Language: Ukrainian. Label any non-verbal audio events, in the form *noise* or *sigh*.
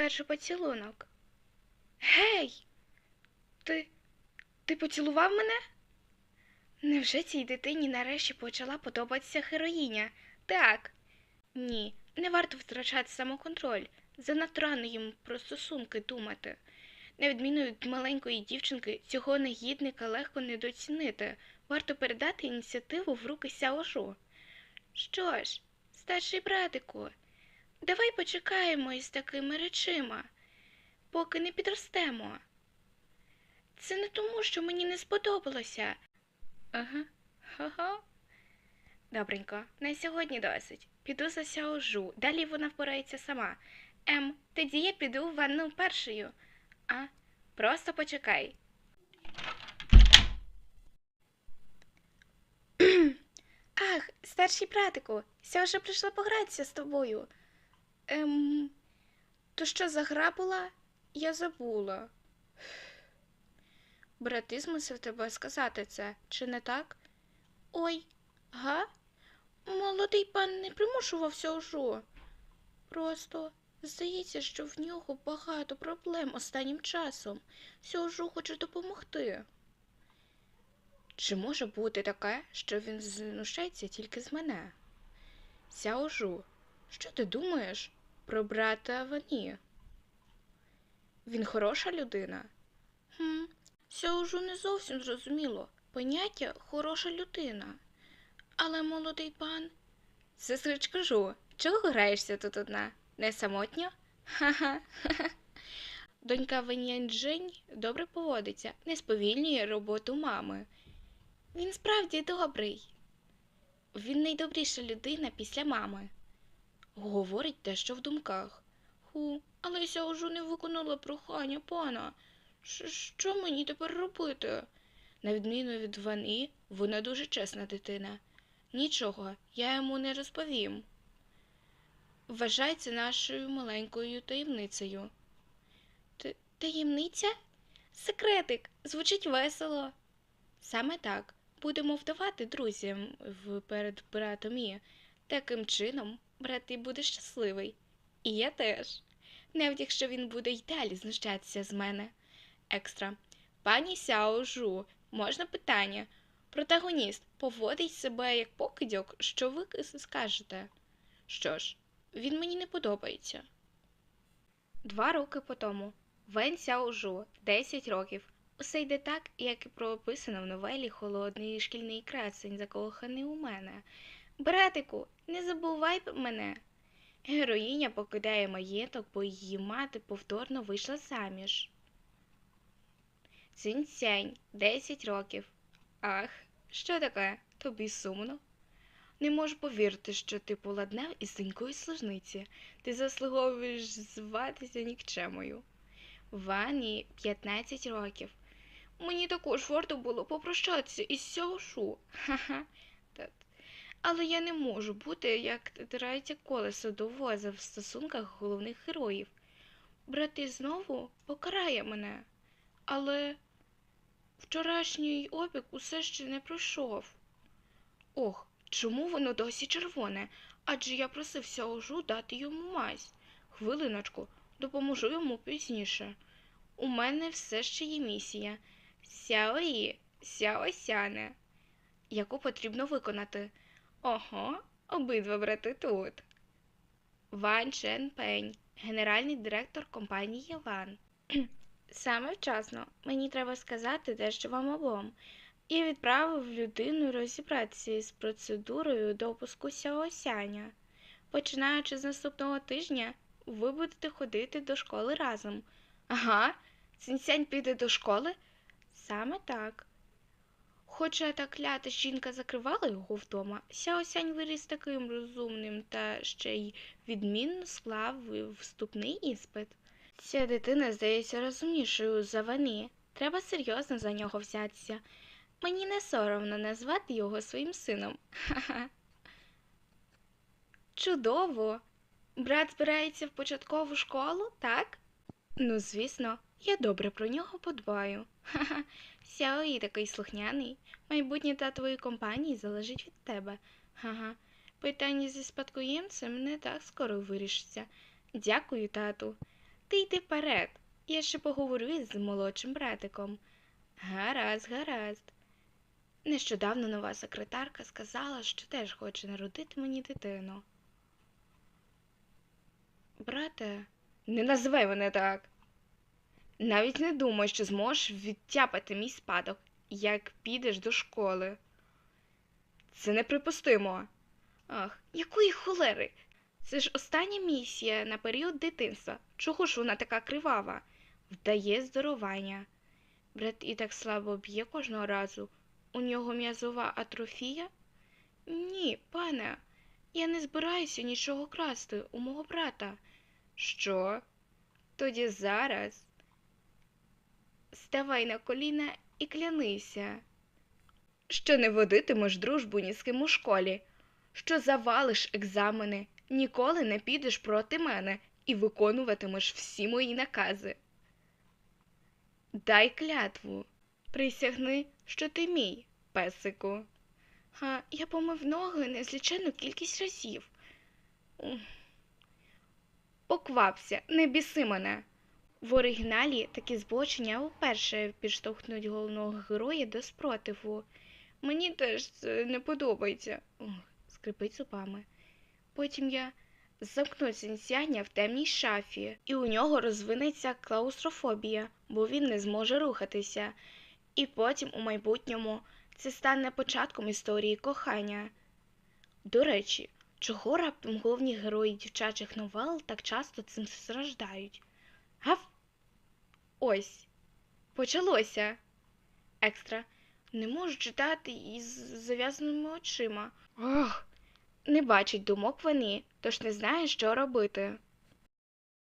перший поцілунок. Гей! Ти. Ти поцілував мене? Невже цій дитині нарешті почала подобатися героїня? Так. Ні, не варто втрачати самоконтроль. Занадто рано їм про стосунки думати. На відміну від маленької дівчинки, цього негідника легко недооцінити. Варто передати ініціативу в руки Сяожу. Що ж, старший братику, давай почекаємо із такими речима, поки не підростемо. Це не тому, що мені не сподобалося. Ага, ха-ха. Добренько, на сьогодні досить. Піду за Сяожу, далі вона впорається сама. Ем, тоді я піду в ванну першою. А, просто почекай. *clears throat* Ах, старший братику, Сяожа прийшла погратися з тобою. Ем, то що за гра була? Я забула. Брати змусив тебе сказати це, чи не так? Ой, га? Молодий пан не примушував Сяожу. Просто здається, що в нього багато проблем останнім часом. Сяожу хоче допомогти. Чи може бути таке, що він знущається тільки з мене? Сяожу, що ти думаєш про брата Вані? Він хороша людина? Хм, Сяожу не зовсім зрозуміло. Поняття хороша людина. Але молодий пан. Сестричко Жу, чого граєшся тут одна? Не самотньо? Ха-ха. Донька Венянджинь добре поводиться, не сповільнює роботу мами. Він справді добрий. Він найдобріша людина після мами. Говорить те, що в думках. Ху, але Сяожу не виконала прохання пана. Ш- Що мені тепер робити? На відміну від Вани, вона дуже чесна дитина. Нічого, я йому не розповім. Вважай це нашою маленькою таємницею. Т- таємниця? Секретик, звучить весело. Саме так, будемо вдавати друзям перед братом і. Таким чином, брат буде щасливий. І я теж. Навіть якщо він буде й далі знущатися з мене. Екстра. Пані Сяо Жу, можна питання? Протагоніст поводить себе як покидьок, що ви скажете? Що ж, він мені не подобається. Два роки по тому. Вен Сяожу, 10 років. Усе йде так, як і прописано в новелі Холодний шкільний красень, закоханий у мене. Братику, не забувай мене. Героїня покидає маєток, бо її мати повторно вийшла заміж. Цінь-сянь, 10 років. Ах, що таке? Тобі сумно? Не можу повірити, що ти поладнав із донькою служниці. Ти заслуговуєш зватися нікчемою. Вані 15 років. Мені також варто було попрощатися із Сяошу. Ха-ха. Але я не можу бути як третє колесо до воза в стосунках головних героїв. Брати знову покарає мене. Але вчорашній опік усе ще не пройшов. Ох, чому воно досі червоне? Адже я просив Сяожу дати йому мазь. Хвилиночку, допоможу йому пізніше. У мене все ще є місія. Сяої, Сяосяне, яку потрібно виконати. Ого, обидва брати тут. Ван Чен Пень, генеральний директор компанії Ван. *clears throat* Саме вчасно. Мені треба сказати дещо вам обом. Я відправив людину розібратися з процедурою допуску Сяосяня. Починаючи з наступного тижня, ви будете ходити до школи разом. Ага, Цінсянь піде до школи? Саме так. Хоча та клята жінка закривала його вдома, Сяосянь виріс таким розумним та ще й відмінно склав вступний іспит. Ця дитина здається розумнішою за Вані. Треба серйозно за нього взятися. Мені не соромно назвати його своїм сином. Чудово. Брат збирається в початкову школу, так? Ну, звісно, я добре про нього подбаю. Ха-ха. Сяої такий слухняний. Майбутнє татової компанії залежить від тебе. Ага. Питання зі спадкоємцем не так скоро вирішиться. Дякую, тату. Ти йди вперед. Я ще поговорю із молодшим братиком. Гаразд, гаразд. Нещодавно нова секретарка сказала, що теж хоче народити мені дитину. Брате, не називай мене так. Навіть не думай, що зможеш відтяпати мій спадок, як підеш до школи. Це неприпустимо. Ах, якої холери? Це ж остання місія на період дитинства. Чого ж вона така кривава? Вдає здорування. Брат і так слабо б'є кожного разу. У нього м'язова атрофія? Ні, пане, я не збираюся нічого красти у мого брата. Що? Тоді зараз ставай на коліна і клянися, що не водитимеш дружбу ні з ким у школі, що завалиш екзамени, ніколи не підеш проти мене і виконуватимеш всі мої накази. Дай клятву, присягни, що ти мій, песику. Ха, я помив ноги незліченну кількість разів. Поквапся, не біси мене. В оригіналі такі збочення вперше підштовхнуть головного героя до спротиву. Мені теж це не подобається. Ох, скрипить зубами. Потім я замкну сінсяння в темній шафі, і у нього розвинеться клаустрофобія, бо він не зможе рухатися. І потім у майбутньому це стане початком історії кохання. До речі, чого раптом головні герої дівчачих новел так часто цим страждають? Гав? Ось. Почалося. Екстра. Не можу читати із зав'язаними очима. Ох. Не бачить думок вони, тож не знає, що робити.